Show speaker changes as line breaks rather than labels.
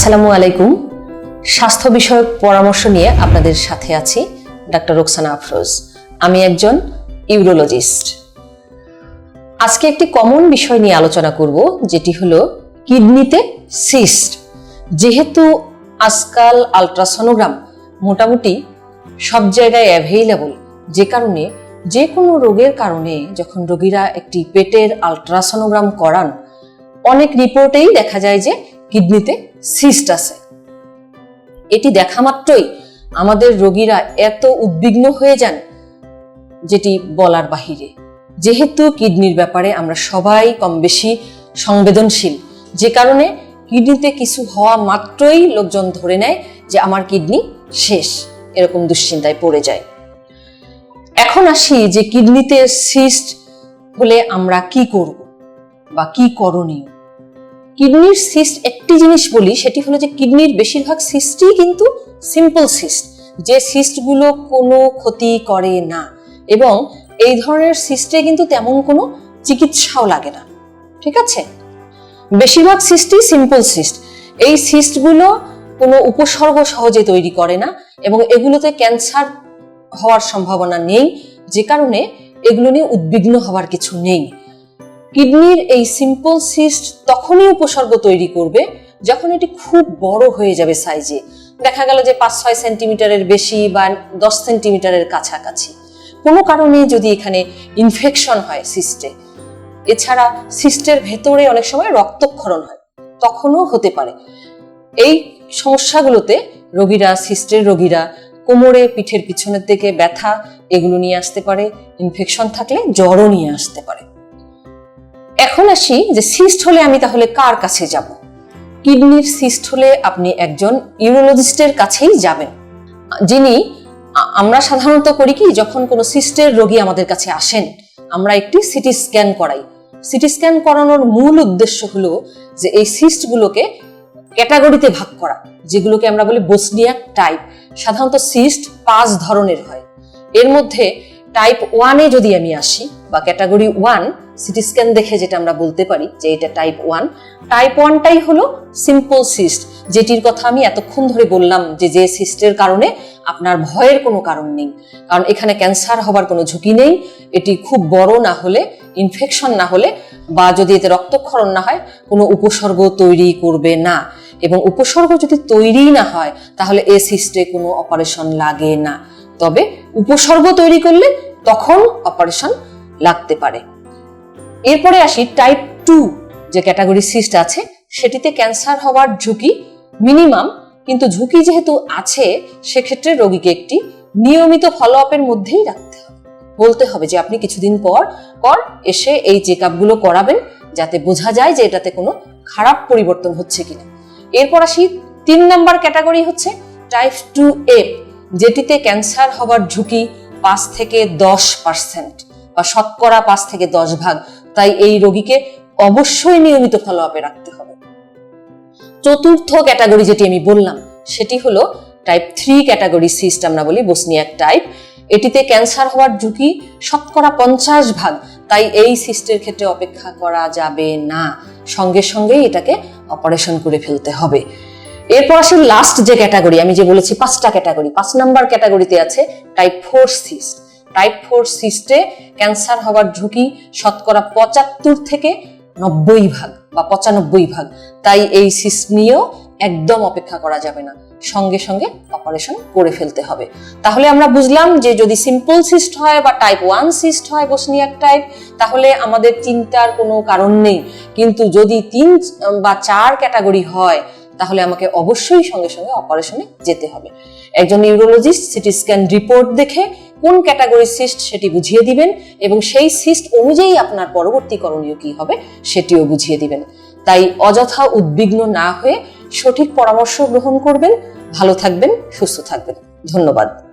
আসসালামু আলাইকুম। স্বাস্থ্য বিষয়ক পরামর্শ নিয়ে আপনাদের সাথে আছি ডাক্তার রোকসানা আফরোজ। আমি একজন ইউরোলজিস্ট। আজকে একটি কমন বিষয় নিয়ে আলোচনা করব, যেটি হলো কিডনিতে সিস্ট। যেহেতু আজকাল আলট্রাসোনোগ্রাম মোটামুটি সব জায়গায় অ্যাভেইলেবল যে কারণে যে কোনো রোগের কারণে যখন রোগীরা একটি পেটের আলট্রাসোনোগ্রাম করান, অনেক রিপোর্টেই দেখা যায় যে কিডনিতে সিস্ট আছে। এটি দেখা মাত্রই আমাদের রোগীরা এত উদ্বিগ্ন হয়ে যান যেটি বলার বাহিরে। যেহেতু কিডনির ব্যাপারে আমরা সবাই কম বেশি সংবেদনশীল, যে কারণে কিডনিতে কিছু হওয়া মাত্রই লোকজন ধরে নেয় যে আমার কিডনি শেষ, এরকম দুশ্চিন্তায় পড়ে যায়। এখন আসি যে কিডনিতে সিস্ট হলে আমরা কি করব বা কি করণীয়। কিডনির সিস্ট একটি জিনিস বলি, সেটি হলো যে কিডনির বেশিরভাগ সিস্টই কিন্তু সিম্পল সিস্ট যে সিস্টগুলো কোনো ক্ষতি করে না। এবং এই ধরনের সিস্টে কিন্তু তেমন কোনো চিকিৎসাও লাগে না। ঠিক আছে? বেশিরভাগ সিস্টই সিম্পল সিস্ট এই সিস্টগুলো কোনো উপসর্গ সহজে তৈরি করে না এবং এগুলোতে ক্যান্সার হওয়ার সম্ভাবনা নেই, যে কারণে এগুলো নিয়ে উদ্বিগ্ন হওয়ার কিছু নেই। কিডনির এই সিম্পল সিস্ট তখনই উপসর্গ তৈরি করবে যখন এটি খুব বড় হয়ে যাবে সাইজে দেখা গেল যে পাঁচ ছয় সেন্টিমিটারের বেশি বা দশ সেন্টিমিটারের কাছাকাছি। কোনো কারণে যদি এখানে ইনফেকশন হয় সিস্টে এছাড়া সিস্টের ভেতরে অনেক সময় রক্তক্ষরণ হয়, তখনও হতে পারে। এই সমস্যাগুলোতে রোগীরা সিস্টের রোগীরা কোমরে, পিঠের পিছনের দিকে ব্যথা, এগুলো নিয়ে আসতে পারে। ইনফেকশন থাকলে জ্বরও নিয়ে আসতে পারে। এখন আসি যে সিস্ট হলে আমি তাহলে কার কাছে যাব? কিডনির সিস্ট হলে আপনি একজন ইউরোলজিস্টের কাছেই যাবেন। যিনি আমরা সাধারণত করি কি, যখন কোনো সিস্টের রোগী আমাদের কাছে আসেন, আমরা একটি সিটি স্ক্যান করাই। সিটি স্ক্যান করানোর মূল উদ্দেশ্য হলো যে এই সিস্টগুলোকে ক্যাটাগরিতে ভাগ করা, যেগুলোকে আমরা বলি বোসনিয়াক টাইপ। সাধারণত সিস্ট পাঁচ ধরনের হয়। এর মধ্যে টাইপ ওয়ানে যদি আমি আসি বা ক্যাটাগরি ওয়ান সিটি স্ক্যান দেখে যেটা আমরা বলতে পারি যে এটা টাইপ ওয়ান টাইপ ওয়ানটাই হলো সিম্পল সিস্ট যেটির কথা আমি এতক্ষণ ধরে বললাম যে যে সিস্টের কারণে আপনার ভয়ের কোনো কারণ নেই। কারণ এখানে ক্যান্সার হবার কোনো ঝুঁকি নেই, এটি খুব বড় না হলে ইনফেকশন না হলে, বা যদি এতে রক্তক্ষরণ না হয়, কোনো উপসর্গ তৈরি করবে না। এবং উপসর্গ যদি তৈরি না হয়, তাহলে এ সিস্টে কোনো অপারেশন লাগে না। তবে উপসর্গ তৈরি করলে তখন অপারেশন লাগতে পারে। এরপরে আসি টাইপ টু যে ক্যাটাগরি সিস্ট আছে, সেটিতে ক্যান্সার হওয়ার ঝুঁকি মিনিমাম কিন্তু ঝুঁকি যেহেতু আছে, সেক্ষেত্রে রোগীকে একটি নিয়মিত ফলো আপের মধ্যেই রাখতে হবে। বলতে হবে যে আপনি কিছুদিন পর পর এসে এই চেক আপগুলো করাবেন, যাতে বোঝা যায় যে এটাতে কোনো খারাপ পরিবর্তন হচ্ছে কিনা। এরপর আসি, তিন নাম্বার ক্যাটাগরি হচ্ছে টাইপ টু এ যেটিতে ক্যান্সার হওয়ার ঝুঁকি পাঁচ থেকে দশ পার্সেন্ট বা শতকরা পাঁচ থেকে দশ ভাগ। তাই এই রোগীকে অবশ্যই নিয়মিত ফলো আপে রাখতে হবে। চতুর্থ ক্যাটাগরি যেটি আমি বললাম, সেটি হলো টাইপ থ্রি ক্যাটাগরি সিস্ট আমরা বলি বসনিয়াক টাইপ এটিতে ক্যান্সার হওয়ার ঝুঁকি শতকরা পঞ্চাশ ভাগ, তাই এই সিস্টের ক্ষেত্রে অপেক্ষা করা যাবে না। সঙ্গে সঙ্গেই এটাকে অপারেশন করে ফেলতে হবে। এরপর আসি লাস্ট যে ক্যাটাগরি আমি যে বলেছি পাঁচটা ক্যাটাগরি পাঁচ নাম্বার ক্যাটাগরিতে আছে type four cyst type four সিস্টে cancer হওয়ার ঝুঁকি শতকরা পঁচাত্তর থেকে নব্বই ভাগ বা পঁচানব্বই ভাগ। তাই এই সিস্ট নিয়েও একদম অপেক্ষা করা যাবে না। সঙ্গে সঙ্গে অপারেশন করে ফেলতে হবে। তাহলে আমরা বুঝলাম যে যদি সিম্পল সিস্ট হয় বা টাইপ ওয়ান সিস্ট হয় বসনিয়াক টাইপ তাহলে আমাদের চিন্তার কোনো কারণ নেই। কিন্তু যদি তিন বা চার ক্যাটাগরি হয় তাহলে আমাকে অবশ্যই সঙ্গে সঙ্গে অপারেশনে যেতে হবে। একজন নিউরোলজিস্ট সিটি স্ক্যান রিপোর্ট দেখে কোন ক্যাটাগরি সিস্ট সেটি বুঝিয়ে দিবেন এবং সেই সিস্ট অনুযায়ী আপনার পরবর্তী করণীয় কি হবে সেটিও বুঝিয়ে দিবেন। তাই অযথা উদ্বিগ্ন না হয়ে সঠিক পরামর্শ গ্রহণ করবেন। ভালো থাকবেন, সুস্থ থাকবেন। ধন্যবাদ।